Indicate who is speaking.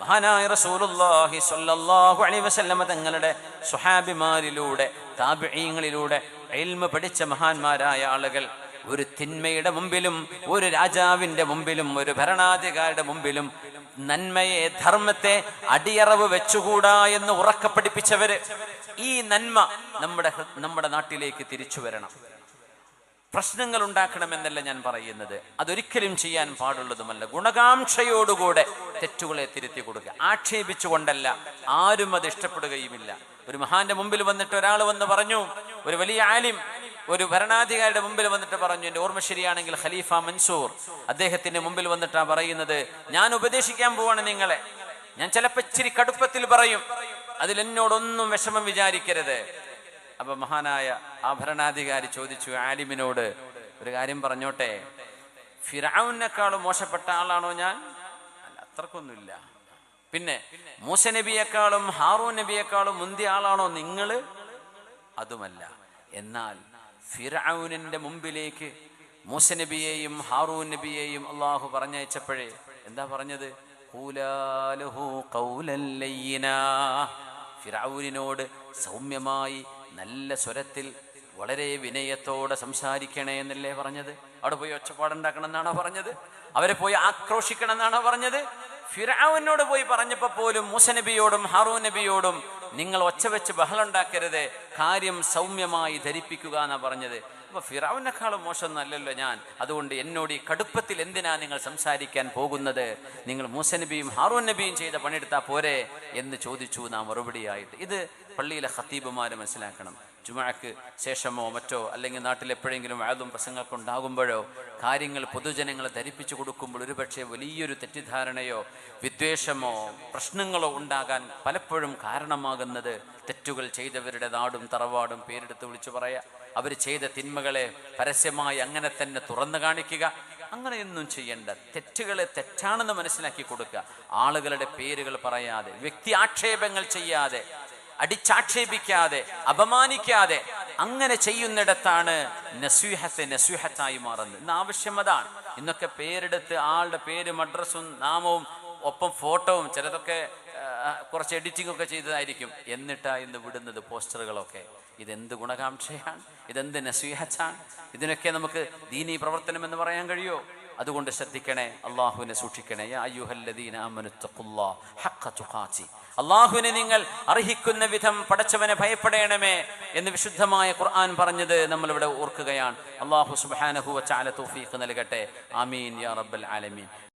Speaker 1: മഹാനായ റസൂലുള്ളാഹി സ്വല്ലല്ലാഹു അലൈഹി വസല്ലമ തങ്ങളുടെ സ്വഹാബിമാരിലൂടെ താബിഈങ്ങളിലൂടെ ഇൽമ പഠിച്ച മഹാന്മാരായ ആളുകൾ ഒരു തിന്മയുടെ മുമ്പിലും ഒരു രാജാവിന്റെ മുമ്പിലും ഒരു ഭരണാധികാരിയുടെ മുമ്പിലും നന്മയെ ധർമ്മത്തെ അടിയറവ് വെച്ചുകൂടാ എന്ന് ഉറക്കപ്പെടിപ്പിച്ചവര് ഈ നന്മ നമ്മുടെ നമ്മുടെ നാട്ടിലേക്ക് തിരിച്ചു വരണം. പ്രശ്നങ്ങൾ ഉണ്ടാക്കണമെന്നല്ല ഞാൻ പറയുന്നത്. അതൊരിക്കലും ചെയ്യാൻ പാടുള്ളതുമല്ല. ഗുണകാംക്ഷയോടുകൂടെ തെറ്റുകളെ തിരുത്തി കൊടുക്കുക. ആക്ഷേപിച്ചുകൊണ്ടല്ല ആരും അത് ഇഷ്ടപ്പെടുകയുമില്ല. ഒരു മഹാന്റെ മുമ്പിൽ വന്നിട്ട് ഒരാൾ വന്ന് പറഞ്ഞു ഒരു വലിയ ആലിം ഒരു ഭരണാധികാരിയുടെ മുമ്പിൽ വന്നിട്ട് പറഞ്ഞു എന്റെ ഓർമ്മ ശരിയാണെങ്കിൽ ഖലീഫ മൻസൂർ അദ്ദേഹത്തിന്റെ മുമ്പിൽ വന്നിട്ടാണ് പറയുന്നത്. ഞാൻ ഉപദേശിക്കാൻ പോവാണ് നിങ്ങളെ. ഞാൻ ചിലപ്പോൾ ഇച്ചിരി കടുപ്പത്തിൽ പറയും. അതിൽ എന്നോടൊന്നും വിഷമം വിചാരിക്കരുത്. അപ്പൊ മഹാനായ ആഭരണാധികാരി ചോദിച്ചു ആലിമിനോട് ഒരു കാര്യം പറഞ്ഞോട്ടെ? ഫിറാവുനേക്കാളും മോശപ്പെട്ട ആളാണോ ഞാൻ? അല്ല അത്രക്കൊന്നുമില്ല. പിന്നെ മൂസ നബിയേക്കാളും ഹാറൂൻ നബിയേക്കാളും മുന്തിയ ആളാണോ നിങ്ങൾ? അതുമല്ല. എന്നാൽ ഫിറാവുനിന്റെ മുമ്പിലേക്ക് മൂസ നബിയെയും ഹാറൂൻ നബിയെയും അള്ളാഹു പറഞ്ഞയച്ചപ്പോഴേ എന്താ പറഞ്ഞത്. ഫിറൌനിനോട് സൗമ്യമായി നല്ല സ്വരത്തിൽ വളരെ വിനയത്തോടെ സംസാരിക്കണേ എന്നല്ലേ പറഞ്ഞത്? അവിടെ പോയി ഒച്ചപ്പാടുണ്ടാക്കണം എന്നാണോ പറഞ്ഞത്? അവരെ പോയി ആക്രോശിക്കണം എന്നാണോ പറഞ്ഞത്? ഫിറാവിനോട് പോയി പറഞ്ഞപ്പോ പോലും മൂസ നബിയോടും ഹാറൂൻ നബിയോടും നിങ്ങൾ ഒച്ച വെച്ച് ബഹളുണ്ടാക്കരുത് കാര്യം സൗമ്യമായി ധരിപ്പിക്കുക എന്നാ പറഞ്ഞത്. അപ്പൊ ഫിറാവിനേക്കാളും നല്ലല്ലോ ഞാൻ. അതുകൊണ്ട് എന്നോട് ഈ കടുപ്പത്തിൽ എന്തിനാ നിങ്ങൾ സംസാരിക്കാൻ പോകുന്നത്? നിങ്ങൾ മൂസ നബിയും ഹാറൂൻ നബിയും ചെയ്ത പണിയെടുത്താ പോരെ എന്ന് ചോദിച്ചു നാം മറുപടിയായിട്ട് ഇത് പള്ളിയിലെ ഹത്തീബുമാരെ മനസ്സിലാക്കണം. ജുമാക്ക് ശേഷമോ മറ്റോ അല്ലെങ്കിൽ നാട്ടിൽ എപ്പോഴെങ്കിലും വാതും പ്രസംഗമൊക്കെ ഉണ്ടാകുമ്പോഴോ കാര്യങ്ങൾ പൊതുജനങ്ങളെ ധരിപ്പിച്ചു കൊടുക്കുമ്പോൾ ഒരുപക്ഷെ വലിയൊരു തെറ്റിദ്ധാരണയോ വിദ്വേഷമോ പ്രശ്നങ്ങളോ ഉണ്ടാകാൻ പലപ്പോഴും കാരണമാകുന്നത് തെറ്റുകൾ ചെയ്തവരുടെ നാടും തറവാടും പേരെടുത്ത് വിളിച്ചു പറയാ. അവർ ചെയ്ത തിന്മകളെ പരസ്യമായി അങ്ങനെ തന്നെ തുറന്നു കാണിക്കുക. അങ്ങനെയൊന്നും ചെയ്യേണ്ട. തെറ്റുകളെ തെറ്റാണെന്ന് മനസ്സിലാക്കി കൊടുക്കുക. ആളുകളുടെ പേരുകൾ പറയാതെ വ്യക്തി ആക്ഷേപങ്ങൾ ചെയ്യാതെ അടിച്ചാക്ഷേപിക്കാതെ അപമാനിക്കാതെ അങ്ങനെ ചെയ്യുന്നിടത്താണ് നസ്വീഹത്തെ നസ്വീഹത്തായി മാറുന്നത്. ഇന്ന് ആവശ്യം അതാണ്. ഇന്നൊക്കെ പേരെടുത്ത് ആളുടെ പേരും അഡ്രസ്സും നാമവും ഒപ്പം ഫോട്ടോവും ചിലതൊക്കെ കുറച്ച് എഡിറ്റിംഗ് ഒക്കെ ചെയ്തതായിരിക്കും. എന്നിട്ടാ ഇന്ന് വിടുന്നത് പോസ്റ്ററുകളൊക്കെ. ഇതെന്ത് ഗുണകാംക്ഷയാണ്? ഇതെന്ത് നസ്വീഹത്താണ് ഇതിനൊക്കെ നമുക്ക് ദീനീ പ്രവർത്തനം എന്ന് പറയാൻ കഴിയോ അതുകൊണ്ട് ശ്രദ്ധിക്കണേ അള്ളാഹുവിനെ സൂക്ഷിക്കണേ. അള്ളാഹുവിനെ നിങ്ങൾ അർഹിക്കുന്ന വിധം പടച്ചവനെ ഭയപ്പെടേണമേ എന്ന് വിശുദ്ധമായ ഖുർആൻ പറഞ്ഞത് നമ്മൾ ഇവിടെ ഓർക്കുകയാണ്. അള്ളാഹു സുബാനഹു വ തൗഫീഖ് നൽകട്ടെ. ആമീൻ യാ റബ്ബൽ ആലമീൻ.